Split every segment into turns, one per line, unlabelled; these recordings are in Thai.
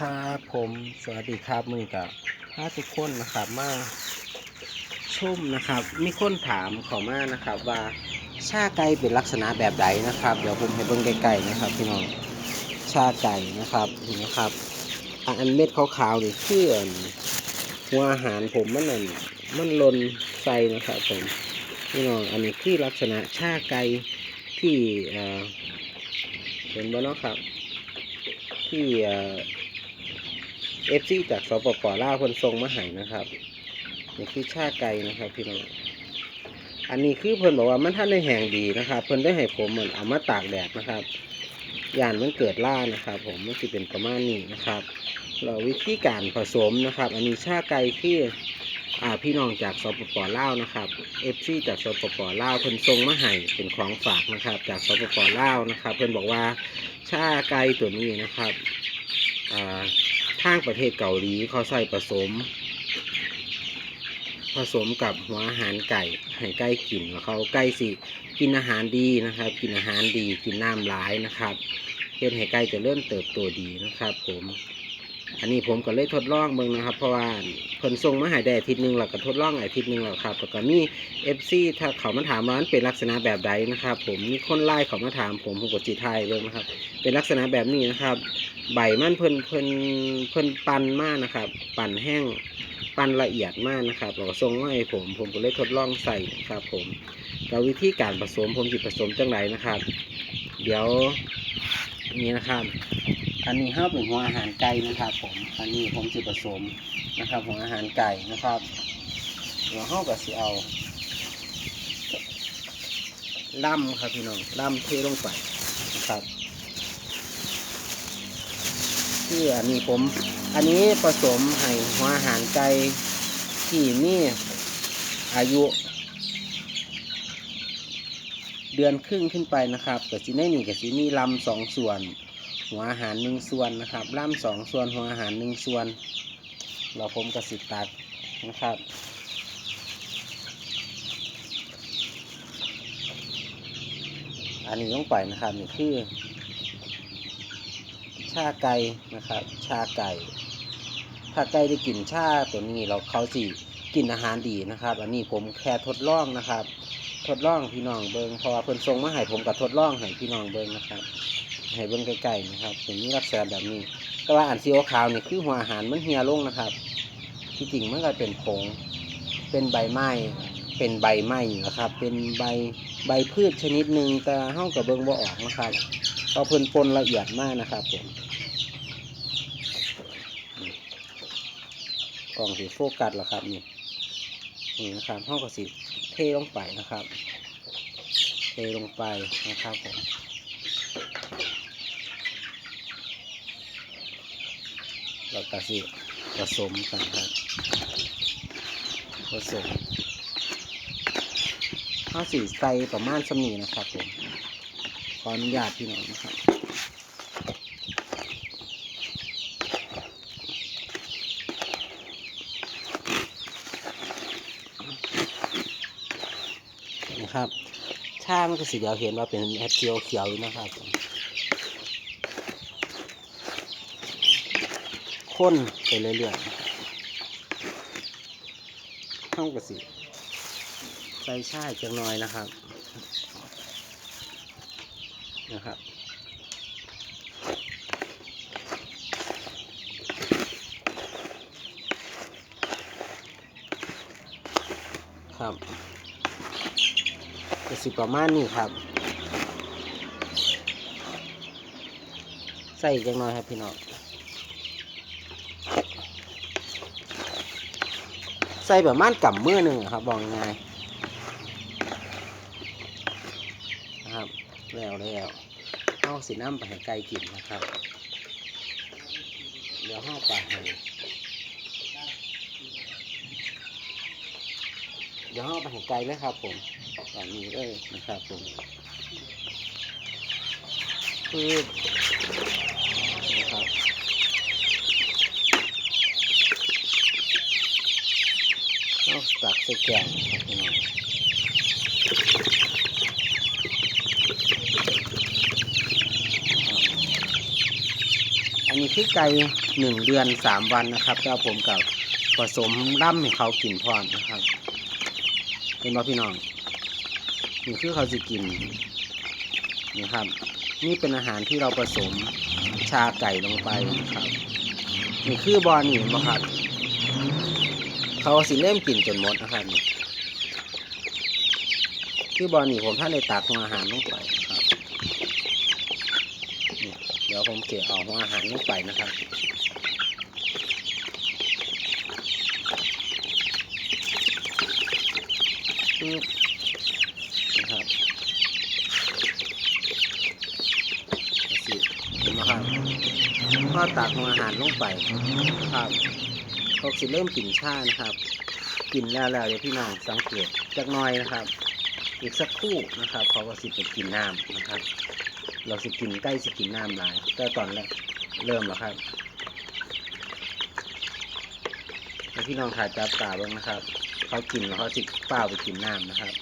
ครับผมสวัสดีครับมือกับถ้าทุกคนนะครับมาชมนะครับ มีคนถามเขอมานะครับ ว่าชาไก่เป็นลักษณะแบบใดนะครับ เดี๋ยวผมให้เบิ่งไกลๆนะครับพี่น้องชาไก่นะครับเห็นไหมครับอันเม็ดขาวๆนี่คืออันหัวอาหารผมมันนั่นมันลนใส่นะครับผมพี่น้องอันนี้คือลักษณะชาไก่ที่เอ่อเห็นบ่เนาะครับที่ เอฟซีจากสปปลาวคนทรงมาให้นะครับนี่คือชาไก่นะครับพี่น้องอันนี้คือเพิ่นบอกว่ามันท่านได้แห้งดีนะครับเพิ่นได้ให้ผมเหมือนเอามาตากแดดนะครับยานมันเกิดล่านะครับ ผมมันจะเป็นประมาณนี้นะครับเราวิธีการผสมนะครับ อันนี้ชาไก่ที่อ่าพี่น้องจากสปปลาวนะครับเอฟซีจากสปปลาวเพิ่นทรงมาให้เป็นของฝากนะครับ จากสปปลาวนะครับ เพิ่นบอกว่าชาไก่ตัวนี้นะครับอ่า ทางประเทศเกาหลีเขาใส่ผสม ผสมกับหัวอาหารไก่ให้ไก่กินแล้วเขาไก่สิกินอาหารดีนะครับ กินอาหารดีกินน้ำหลายนะครับเพื่อให้ไก่จะเริ่มเติบโตดีนะครับผม อันนี้ผมก็เลยทดลองเบิ่งนะครับ เพราะว่าเพิ่นส่งมาใหายได้อาทิตย์หนึ่งแล้วก็ทดลองอาทิตย์หนึ่งแล้วครับแล้วก็มีเอฟซีถ้าเขามาถามว่ามันเป็นลักษณะแบบใดนะครับ ผมมีคนไล่เขามาถามผมผมกดจีไทยเลยนะครับ เป็นลักษณะแบบนี้นะครับ ใบมันเพิ่นเพิ่นเพิ่นปั่นมากนะครับ ปั่นแห้งปั่นละเอียดมากนะครับแล้วก็ส่งมาให้ผมผมก็เลยทดลองใส่นะครับผมแล้ววิธีการผสมผมจิผสมจังไรนะครับ เดี๋ยวนี่นะครับ อันนี้ห้าเป็นหัวอาหารไก่นะครับผม อันนี้ผมจิผสมนะครับหัวอาหารไก่นะครับเดี๋ยวห้าก็สิเอาล่ำครับพี่น้องล่ำเทลงไปนะครับที่อันนี้ผม อันนี้ผสมให้หัวอาหารไก่ที่มีอายุ เดือนครึ่งขึ้นไปนะครับแต่สิในนี่กับสิมีลำสองส่วน หัวอาหารหนึ่งส่วนนะครับลำสองส่วนหัวอาหารหนึ่งส่วน เราผมกระสิตัดนะครับอันนี้ต้องไปนะครับนี่คือ ชาไก่นะครับ ชาไก่ ถ้าไก่ได้กินชาตัวนี้เราเขาสิกินอาหารดีนะครับ อันนี้ผมแค่ทดลองนะครับ ทดลองพี่น้องเบิงเพราะว่าเพิ่นส่งมาให้ผมกับทดลองให้พี่น้องเบิงนะครับ ให้เบิ่งใกล้ๆนะครับเป็นลักษณะแบบนี้ แต่ว่าอันสีขาวนี่คือหัวอาหารมันเหี่ยลงนะครับ ที่จริงมันก็เป็นผง เป็นใบไม้ เป็นใบไม้นะครับ เป็นใบใบพืชชนิดหนึ่งแต่เฮากับเบิ่งบ่ออกนะครับเพราเพิ่นปนละเอียดมากนะครับผมกล่องสีโฟกัสเหรอครับนี่นี่นะครับห้องกับสีเทลงไปนะครับ เทลงไปนะครับผม เราก็สิผสมกันครับผสมข้าวสีใสประมาณสมีนะครับผมขออนุญาตพี่น้องนะครับนะครับถ้ามันก็สีเดียวเห็นว่าเป็นแอปเขียวเขียวนะครับ ข้นไปเรื่อยๆนะครับข้างกระสีใส่ช่ายจังน้อยนะครับ นะครับครับสิประมาณนี้ครับ ใส่อีกจังน้อยครับพี่น้อง ส่ประมาณกับมือหนึ่งครับบอกง่ายนะครับแล้วแล้วเอาสีน้ำไปให้ไก่กินนะครับ เดี๋ยวห้าปลาให้เดี๋ยวห้าไปให้ไก่เลยครับผมแบบนี้เลยนะครับผมคือนะครับเอาตักใส่แกงครับพี่น้องครับอันนี้คือไก่หนึ่งเดือนสามวันนะครับแล้วผมกับผสมร่ำให้เขากินพร้อมนะครับเป็นบ่พี่น้องนี่คือเขาจะกินนี่ครับ นี่เป็นอาหารที่เราผสมชาไก่ลงไปนะครับนี่คือบอนี่บ่ครับ เขาสิเริ่มกินจนหมดนะครับนี่คือบอนี่ผมท่านเลยตักหัวอาหารลงไปนะครับเดี๋ยวผมเกี่ยเอาหัวอาหารลงไปนะครับปึ๊บนะครับเอาสิเห็นไหมครับก็ตักหัวอาหารลงไปนะครับ เขาสิเริ่มกลิ่นชานะครับกลิ่นแล้วแล้วเดี๋ยวพี่น้องสังเกตจักน่อยนะครับ อีกสักครู่นะครับ เขาก็สิเป็นกลิ่นน้ำนะครับ เราสิกินใกล้สิกินน้ำลายแต่ตอนแรกเริ่มแล้วครับแล้วพี่น้องถ่ายจับตาบ้างนะครับ เขากินแล้วเขาสิเปล่าไปกินน้ำนะครับ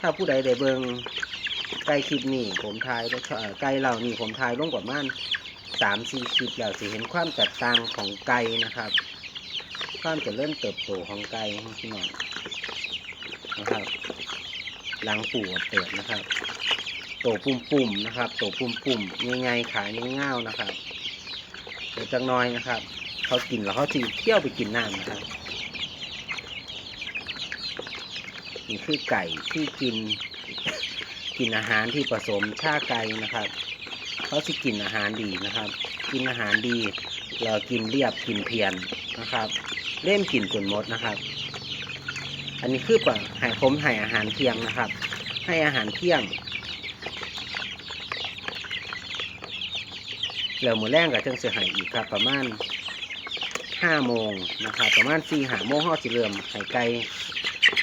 ถ้าผู้ใดได้เบิงใกล้คลิปนี้ผมทายแล้เอ่อใกล้เรานี่ผมทายลงประมาณ สามสี่คลิปแล้วสิเห็นความแตกต่างของไก่นะครับ ความจะเริ่มเติบโตของไก่ให้พี่น้องนะครับหลังปู่เติบนะครับ โตปุ่มปุ่มๆนะครับ โตปุ่มปุ่มๆง่ายๆขายง่ายๆนะครับเดี๋ยวจังน้อยนะครับเขากินแล้วเขาจีเที่ยวไปกินน้ำนะครับนี่คือไก่ที่กินกินอาหารที่ผสมชาไก่นะครับ เขาสิกินอาหารดีนะครับ กินอาหารดีเรากินเรียบกินเพียนนะครับ เล่มกินจนหมดนะครับ อันนี้คือปะให้ผมให้อาหารเที่ยงนะครับ ให้อาหารเที่ยงแล้วมือแรงกับจังเสียหายอีกครับ ประมาณห้าโมงนะครับประมาณสี่หาโมงเขาสิเริ่มไข่ไก่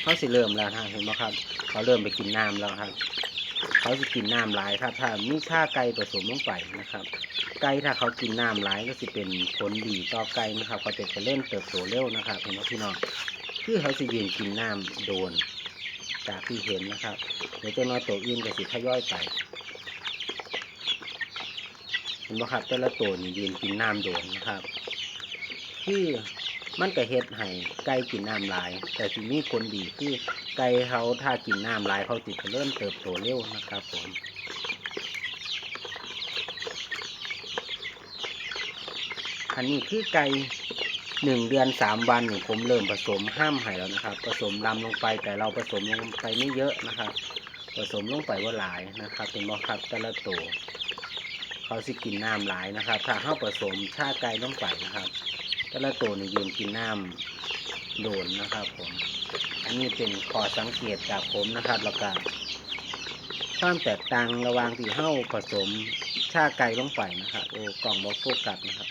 เขาสิเริ่มแล้วนะเห็นไหมครับเขาเริ่มไปกินน้ำแล้วครับ เขาจะกินน้ำหลายครับ ถ้ามีชาไก่ผสมลงไปนะครับ ไก่ถ้าเขากินน้ำหลายก็จะเป็นผลดีต่อไก่นะครับเขาจะเริ่มเติบโตเร็วนะครับเห็นไหมพี่น้องคือเขาจะยืนกินน้ำโดน จากที่เห็นนะครับเดี๋ยวจ้าน้อยตัวอื่นก็สิทย่อยไปเห็นไหมครับแต่ละตัวนี่ยืนกินน้ำโดนนะครับคือ มันก็เฮ็ดให้ไก่กินน้ำลาย แต่ที่มีผลดีคือไก่เขาถ้ากินน้ำลายเขาติดเริ่มเติบโตเร็วนะครับผมอันนี้คือไก่หนึ่งเดือนสามวันนี่ผมเริ่มผสมห้ามไห่แล้วนะครับ ผสมลำลงไปแต่เราผสมลงไปไม่เยอะนะครับ ผสมลงไปว่าหลายนะครับเป็นบอครับแต่ละตัวเขาสิกินน้ำหลายนะครับ ถ้าเข้าผสมชาไก่ลงไปนะครับ แต่ละตัวนี่ยืนกินน้ำโดนนะครับผม อันนี้เป็นขอสังเกตจากผมนะครับแล้วก็ความแตกต่างระหว่างที่เข้าผสมชาไก่ลงไปนะครับโอ้กล่องบอโฟกัสนะครับ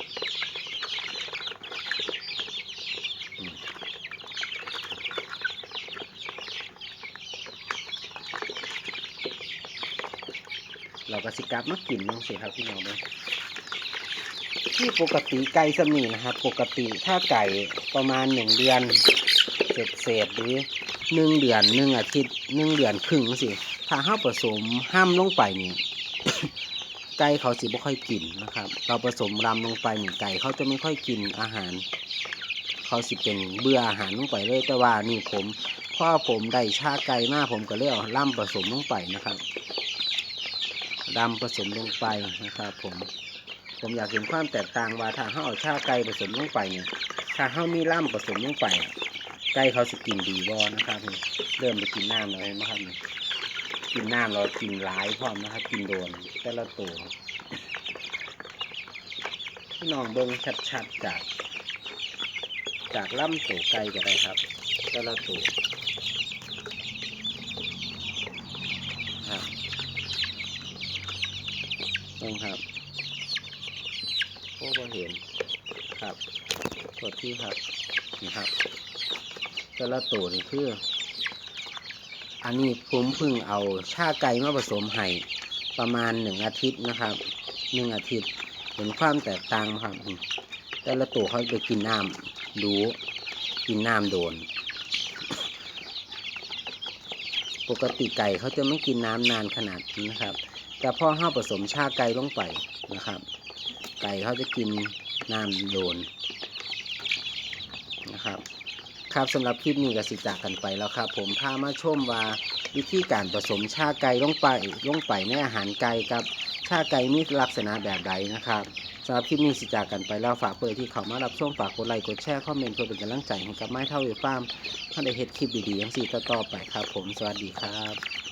เราก็สิกลับมากินน้องสิครับพี่น้องเนาะ ที่ปกติไก่สมีนะครับปกติถ้าไก่ประมาณหนึ่งเดือนเศษเศษหรือหนึ่งเดือนหนึ่งอาทิตย์หนึ่งเดือนครึ่งสิถ้าห้าผสมห้ามลงไปนี่ไก่เขาสิบ่ค่อยกินนะครับ เราผสมรำลงไปเนี่ไก่เขาจะไม่ค่อยกินอาหาร เขาสิเป็นเบื่ออาหารลงไปเลยแต่ว่านี่ผมพ่อผมได้ชาไก่มาผมก็เลยเอาล่ำผสมลงไปนะครับดำผสมลงไปนะครับผม ผมอยากเห็นความแตกต่างว่าถ้าเขาเอาชาไก่ผสมลงไปเนี่ยถ้าเขามีล่ำผสมลงไปอะไก่เขาสิกินดีบ่นะครับเริ่มไปกินน้ำแล้วเห็นะครับกินน้ำเรากินหลายพร้อมนะครับ กินโดนแต่ละตัวน้องเบิ้งชัดๆจาก จากล่ำตัวไก่ก็ได้ครับ แต่ละตัวครับเบิ้งครับ โอ้เห็นครับกดที่ครับนี่ครับแต่ละตัวนี่คือ อันนี้ผมเพิ่งเอาชาไก่มาผสมให้ประมาณหนึ่งอาทิตย์นะครับหนึ่งอาทิตย์เห็นความแตกต่างครับ แต่ละตัวเขาไปกินน้ำดูกินน้ำโดน ปกติไก่เขาจะไม่กินน้ำนานขนาดนี้นะครับ แต่พอเฮาผสมชาไก่ลงไปนะครับ ไก่เขาจะกินน้ำโดนนะครับ ครับสำหรับคลิปนี้ก็สิจากกันไปแล้วครับ ผมพามาชมว่าวิธีการผสมชาไก่ลงไปลงไปในอาหารไก่กับชาไก่มีลักษณะแบบใดนะครับสำหรับคลิปนี้สิจากกันไปแล้วฝากเพื่อที่เขามารับชมฝากกดไลค์กดแชร์คอมเมนต์เพื่อเป็นกำลังใจให้กับไม้เท่าเวฟาร์มถ้าได้เฮ็ดคลิปดีๆอย่างสี่ต่อๆไปครับ ผมสวัสดีครับ